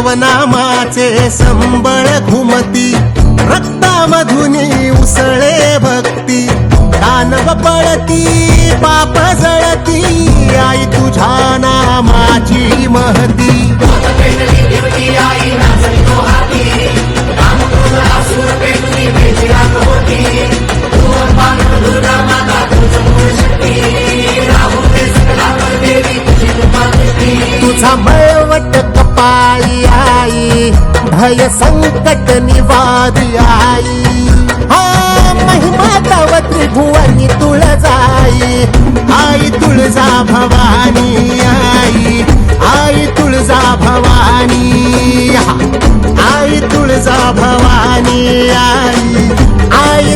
तव नामाचे संबळ घुमती रक्तामधून उसळे भक्ती. दानव पळती पाप जळती आई तुझ्या नामाची महती. तुझा मळवट कपाळी आई भय संकट निवारी आई. हा महिमा तव त्रिभुवनी तुळजाई आई तुळजा भवानी आई आई तुळजा भवानी